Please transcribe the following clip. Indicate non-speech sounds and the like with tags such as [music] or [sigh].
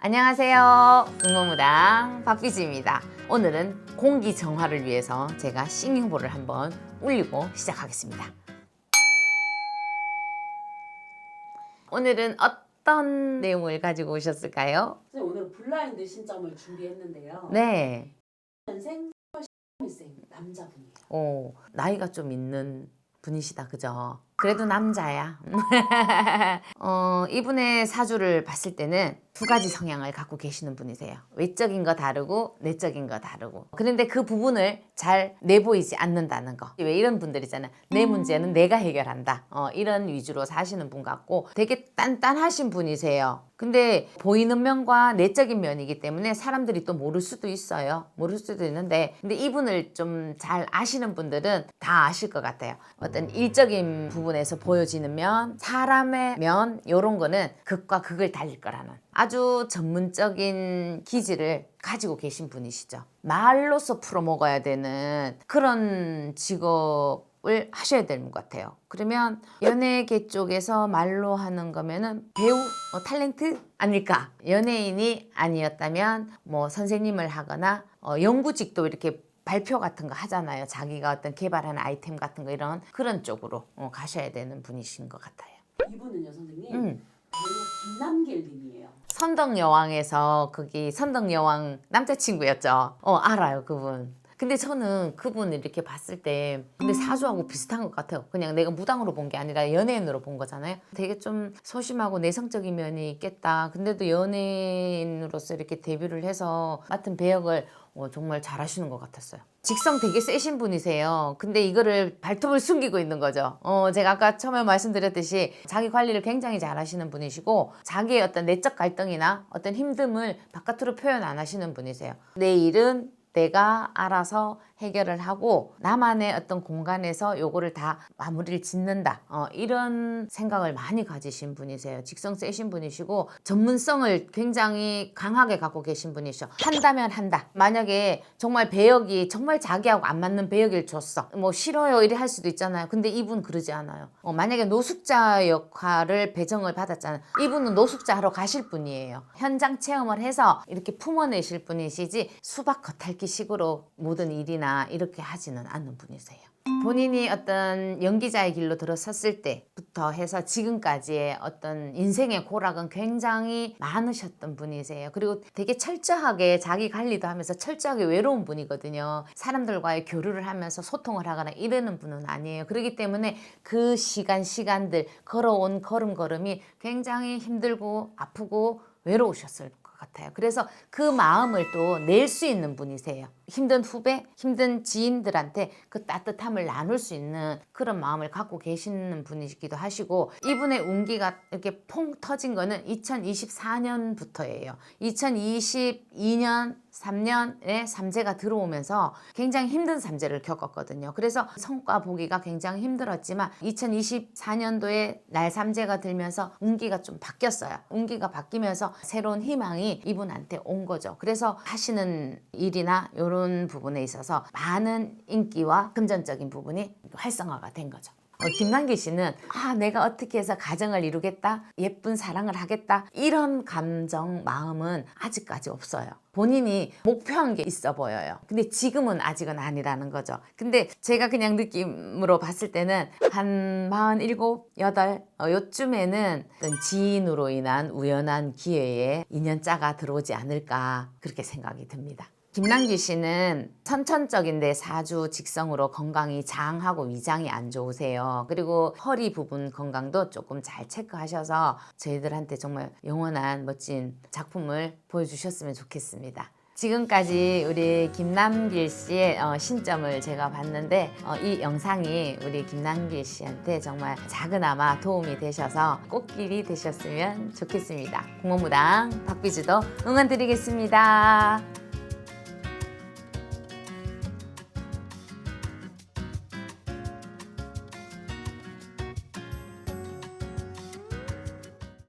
안녕하세요. 응모무당 박비지입니다. 오늘은 공기 정화를 위해서 제가 싱잉볼을 한번 울리고 시작하겠습니다. 오늘은 어떤 내용을 가지고 오셨을까요? 오늘은 블라인드 신점을 준비했는데요. 네. 년생 13생 남자분이에요. 오, 나이가 좀 있는 분이시다. 그죠? 그래도 남자야. [laughs] 어, 이분의 사주를 봤을 때는 두 가지 성향을 갖고 계시는 분이세요. 외적인 거 다르고 내적인 거 다르고. 그런데 그 부분을 잘 내보이지 않는다는 거. 왜 이런 분들 있잖아요. 내 문제는 내가 해결한다. 어, 이런 위주로 사시는 분 같고 되게 단단하신 분이세요. 근데 보이는 면과 내적인 면이기 때문에 사람들이 또 모를 수도 있어요. 모를 수도 있는데 근데 이분을 좀 잘 아시는 분들은 다 아실 것 같아요. 어떤 일적인 부분에서 보여지는 면, 사람의 면 이런 거는 극과 극을 달릴 거라는 아주 전문적인 기질을 가지고 계신 분이시죠. 말로서 풀어먹어야 되는 그런 직업 을 하셔야 되는 것 같아요. 그러면 연예계 쪽에서 말로 하는 거면은 배우, 어, 탤런트 아닐까? 연예인이 아니었다면 뭐 선생님을 하거나 어, 연구직도 이렇게 발표 같은 거 하잖아요. 자기가 어떤 개발하는 아이템 같은 거 이런 그런 쪽으로 어, 가셔야 되는 분이신 것 같아요. 이분은요 선생님 음. 배우 김남길 님이에요. 선덕여왕에서 거기 선덕여왕 남자친구였죠. 어 알아요 그분. 근데 저는 그분을 이렇게 봤을 때 근데 사주하고 비슷한 것 같아요. 그냥 내가 무당으로 본 게 아니라 연예인으로 본 거잖아요. 되게 좀 소심하고 내성적인 면이 있겠다. 근데도 연예인으로서 이렇게 데뷔를 해서 맡은 배역을 어, 정말 잘하시는 것 같았어요. 직성 되게 세신 분이세요. 근데 이거를 발톱을 숨기고 있는 거죠. 어, 제가 아까 처음에 말씀드렸듯이 자기 관리를 굉장히 잘 하시는 분이시고 자기의 어떤 내적 갈등이나 어떤 힘듦을 바깥으로 표현 안 하시는 분이세요. 내 일은 내가 알아서 해결을 하고 나만의 어떤 공간에서 요거를 다 마무리를 짓는다. 어, 이런 생각을 많이 가지신 분이세요. 직성 세신 분이시고 전문성을 굉장히 강하게 갖고 계신 분이셔. 한다면 한다. 만약에 정말 배역이 정말 자기하고 안 맞는 배역을 줬어. 뭐 싫어요. 이래 할 수도 있잖아요. 근데 이분 그러지 않아요. 어, 만약에 노숙자 역할을 배정을 받았잖아요. 이분은 노숙자 하러 가실 분이에요. 현장 체험을 해서 이렇게 품어내실 분이시지 수박 겉핥기 식으로 모든 일이나 이렇게 하지는 않는 분이세요. 본인이 어떤 연기자의 길로 들어섰을 때부터 해서 지금까지의 어떤 인생의 고락은 굉장히 많으셨던 분이세요. 그리고 되게 철저하게 자기 관리도 하면서 철저하게 외로운 분이거든요. 사람들과의 교류를 하면서 소통을 하거나 이러는 분은 아니에요. 그렇기 때문에 그 시간, 시간들, 걸어온 걸음걸음이 굉장히 힘들고 아프고 외로우셨을 것 같아요. 그래서 그 마음을 또 낼 수 있는 분이세요. 힘든 후배, 힘든 지인들한테 그 따뜻함을 나눌 수 있는 그런 마음을 갖고 계시는 분이기도 하시고 이분의 운기가 이렇게 퐁 터진 거는 2024년부터예요. 2022년 3년에 삼재가 들어오면서 굉장히 힘든 삼재를 겪었거든요. 그래서 성과 보기가 굉장히 힘들었지만 2024년도에 날 삼재가 들면서 운기가 좀 바뀌었어요. 운기가 바뀌면서 새로운 희망이 이분한테 온 거죠. 그래서 하시는 일이나 이런 부분에 있어서 많은 인기와 금전적인 부분이 활성화가 된 거죠. 어, 김남길 씨는 아 내가 어떻게 해서 가정을 이루겠다 예쁜 사랑을 하겠다 이런 감정 마음은 아직까지 없어요. 본인이 목표한 게 있어 보여요. 근데 지금은 아직은 아니라는 거죠. 근데 제가 그냥 느낌으로 봤을 때는 한 47, 8 어, 요쯤에는 어떤 지인으로 인한 우연한 기회에 인연자가 들어오지 않을까 그렇게 생각이 듭니다 김남기 씨는 선천적인데 사주 직성으로 건강이 장하고 위장이 안 좋으세요. 그리고 허리 부분 건강도 조금 잘 체크하셔서 저희들한테 정말 영원한 멋진 작품을 보여주셨으면 좋겠습니다. 지금까지 우리 김남길 씨의 어, 신점을 제가 봤는데 어, 이 영상이 우리 김남길 씨한테 정말 작은아마 도움이 되셔서 꽃길이 되셨으면 좋겠습니다. 공무무당 박비주도 응원 드리겠습니다.